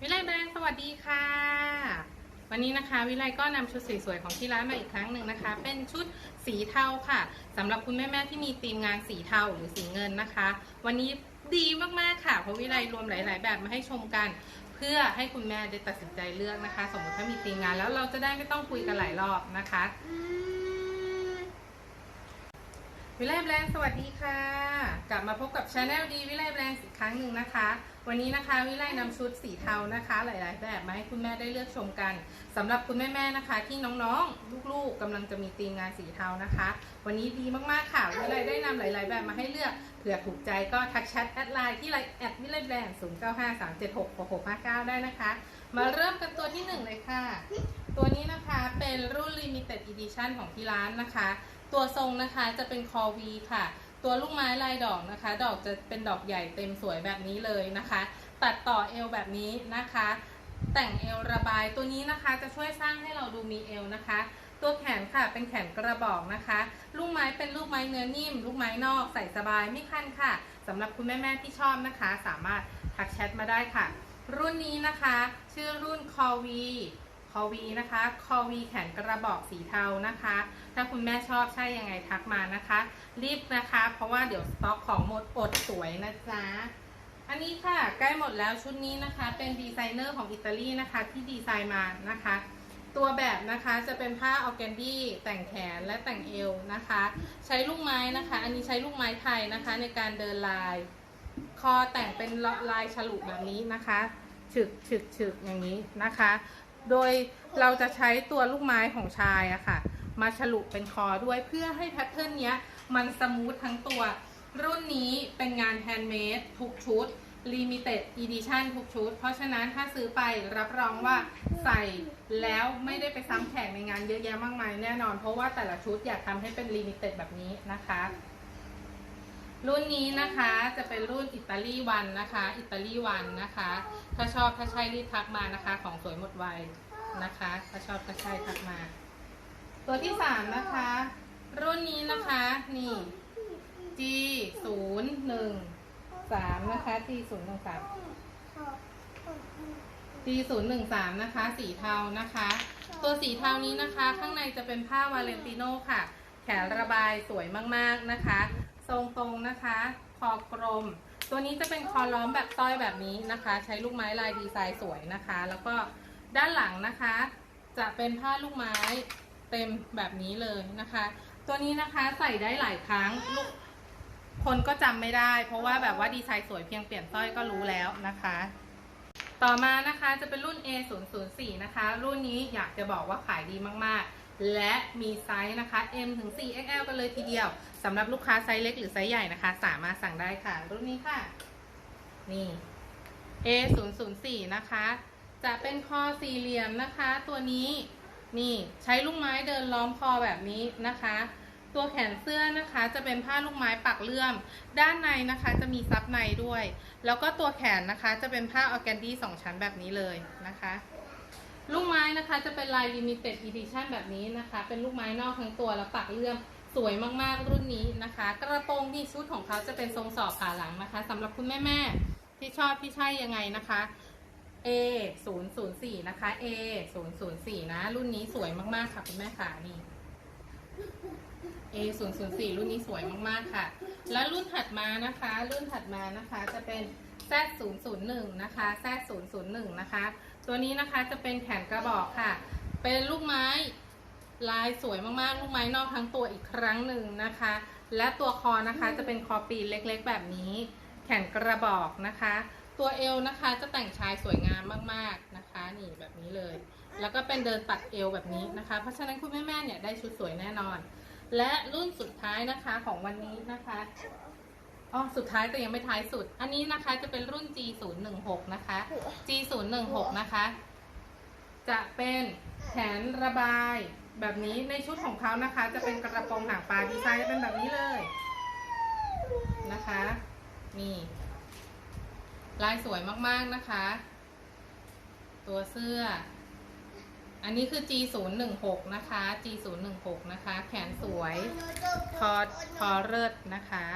วิไลแบรนด์สวัสดีค่ะ วันนี้นะคะวิไลก็นำชุดสวยๆของที่ร้านมาอีกครั้งหนึ่งนะคะ เป็นชุดสีเทาค่ะสำหรับคุณแม่ๆที่มีธีมงานสีเทาหรือสีเงินนะคะ วันนี้ดีมากๆค่ะ เพราะวิไลรวมหลาย ๆ แบบมาให้ชมกัน เพื่อให้คุณแม่ได้ตัดสินใจเลือกนะคะ สมมติถ้ามีธีมงานแล้วเราจะได้ไม่ต้องคุยกันหลายรอบนะคะ วิไลแบรนด์สวัสดีค่ะ กลับมาพบกับช anel ดีวิไลแบรนด์อีกครั้งหนึ่งนะคะ วันนี้นะคะวิไลนำชุดสีเทานะคะ หลาย ๆ แบบมาให้คุณแม่ได้เลือกชมกันสำหรับคุณแม่ ๆ นะคะ ที่น้อง ๆ ลูก ๆกำลังจะมีธีมงานสีเทานะคะ วันนี้ดีมาก ๆ ค่ะวิไลได้นำหลาย ๆ แบบมาให้เลือกเผื่อถูกใจก็ทักแชทแอดไลน์ที่ไลน์แอดวิไลแบรนด์0 9 5 3 7 6 6 6 5 9ได้นะคะ มาเริ่มกันตัวที่หนึ่งเลยค่ะ ตัวนี้นะคะเป็นรุ่น Limited Edition ของที่ร้านนะคะ ตัวทรงนะคะจะเป็นคอวีค่ะ ตัวลูกไม้ลายดอกนะคะ ดอกจะเป็นดอกใหญ่เต็มสวยแบบนี้เลยนะคะ ตัดต่อเอวแบบนี้นะคะ แต่งเอวระบายตัวนี้นะคะ จะช่วยสร้างให้เราดูมีเอวนะคะ ตัวแขนค่ะเป็นแขนกระบอกนะคะ ลูกไม้เป็นลูกไม้เนื้อนิ่ม ลูกไม้นอกใส่สบายไม่คันค่ะสำหรับคุณแม่ๆที่ชอบนะคะ สามารถทักแชทมาได้ค่ะ รุ่นนี้นะคะ ชื่อรุ่นคอวี อวีนะคะคอวีแขนกระบอกสีเทานะคะ ถ้าคุณแม่ชอบใช่ยังไงทักมานะคะ รีบนะคะ เพราะว่าเดี๋ยวสต็อกของหมดอดสวยนะจ๊ะอันนี้ค่ะใกล้หมดแล้วชุดนี้นะคะ เป็นดีไซเนอร์ของอิตาลีนะคะที่ดีไซน์มานะคะ ตัวแบบนะคะจะเป็นผ้าออแกนดี้แต่งแขนและแต่งเอวนะคะ ใช้ลูกไม้นะคะ อันนี้ใช้ลูกไม้ไทยนะคะ ในการเดินลาย คอแต่งเป็นลายฉลุแบบนี้นะคะฉึกฉึกฉึกอย่างนี้นะคะ โดยเราจะใช้ตัวลูกไม้ของชายอะค่ะ มาฉลุเป็นคอด้วยเพื่อให้แพทเทิร์นเนี้ยมันสมูททั้งตัว รุ่นนี้เป็นงานแฮนด์เมดทุกชุด Limited Edition ทุกชุด เพราะฉะนั้นถ้าซื้อไปรับรองว่าใส่แล้วไม่ได้ไปซ้ำแข่งในงานเยอะแยะมากมายแน่นอน เพราะว่าแต่ละชุดอยากทำให้เป็น Limited แบบนี้นะคะ รุ่นนี้นะคะจะเป็นรุ่นอิตาลีวันนะคะ อิตาลีวันนะคะ ถ้าชอบถ้าใช่รีบทักมานะคะ ของสวยหมดไวนะคะ ถ้าชอบถ้าใช่ทักมา ตัวที่สามนะคะ รุ่นนี้นะคะนี่ G ศูนย์หนึ่งสามนะคะ G ศูนย์หนึ่งสาม G ศูนย์หนึ่งสามนะคะ สีเทานะคะ ตัวสีเทานี้นะคะ ข้างในจะเป็นผ้าวาเลนติโนค่ะ แขนระบายสวยมากๆนะคะ ทรงตรงนะคะ คอกลม ตัวนี้จะเป็นคอล้อมแบบต้อยแบบนี้นะคะ ใช้ลูกไม้ลายดีไซน์สวยนะคะ แล้วก็ด้านหลังนะคะ จะเป็นผ้าลูกไม้เต็มแบบนี้เลยนะคะ ตัวนี้นะคะใส่ได้หลายครั้งลูกคนก็จำไม่ได้ เพราะว่าแบบว่าดีไซน์สวยเพียงเปลี่ยนสร้อยก็รู้แล้วนะคะ ต่อมานะคะจะเป็นรุ่น A 0 0 4 นะคะ รุ่นนี้อยากจะบอกว่าขายดีมากๆ และมีไซส์นะคะ M ถึง 4 XL กันเลยทีเดียวสำหรับลูกค้าไซส์เล็กหรือไซส์ใหญ่นะคะ สามารถสั่งได้ค่ะ รุ่นนี้ค่ะ นี่ A 0 0 4นะคะ จะเป็นคอสี่เหลี่ยมนะคะ ตัวนี้นี่ใช้ลูกไม้เดินล้อมคอแบบนี้นะคะ ตัวแขนเสื้อนะคะจะเป็นผ้าลูกไม้ปักเลื่อม ด้านในนะคะจะมีซับในด้วย แล้วก็ตัวแขนนะคะจะเป็นผ้าออร์แกนดี้สองชั้นแบบนี้เลยนะคะ ลูกไม้นะคะจะเป็นลาย limited edition แบบนี้นะคะ เป็นลูกไม้นอกทั้งตัวแล้วปักเลื่อมสวยมากๆรุ่นนี้นะคะ กระโปรงที่ชุดของเขาจะเป็นทรงสอบขาหลังนะคะสำหรับคุณแม่ๆที่ชอบที่ใช่ยังไงนะคะ A 0 0 4นะคะ A 0 0 4นะ รุ่นนี้สวยมากๆค่ะคุณแม่ค่ะนี่ A 0 0 4รุ่นนี้สวยมากๆค่ะ แล้วรุ่นถัดมานะคะ รุ่นถัดมานะคะจะเป็น Z 0 0 1นะคะ Z 0 0 1นะคะ ตัวนี้นะคะจะเป็นแขนกระบอกค่ะ เป็นลูกไม้ ลายสวยมากๆ ลูกไม้นอกทั้งตัวอีกครั้งหนึ่งนะคะ และตัวคอนะคะจะเป็นคอปีนเล็กๆ แบบนี้ แขนกระบอกนะคะ ตัวเอวนะคะจะแต่งชายสวยงามมากๆนะคะ นี่แบบนี้เลย แล้วก็เป็นเดินตัดเอวแบบนี้นะคะ เพราะฉะนั้นคุณแม่ๆเนี่ยได้ชุดสวยแน่นอน และรุ่นสุดท้ายนะคะของวันนี้นะคะ อ๋อสุดท้ายแต่ยังไม่ท้ายสุด อันนี้นะคะจะเป็นรุ่น G016 นะคะ G016 นะคะ จะเป็นแขนระบายแบบนี้ในชุดของเขานะคะ จะเป็นกระโปรงหางปลาดีไซน์จะเป็นแบบนี้เลยนะคะนี่ลายสวยมากๆนะคะ ตัวเสื้อ อันนี้คือ G016 นะคะ G016 นะคะ แขนสวย คอคอเลิศนะคะ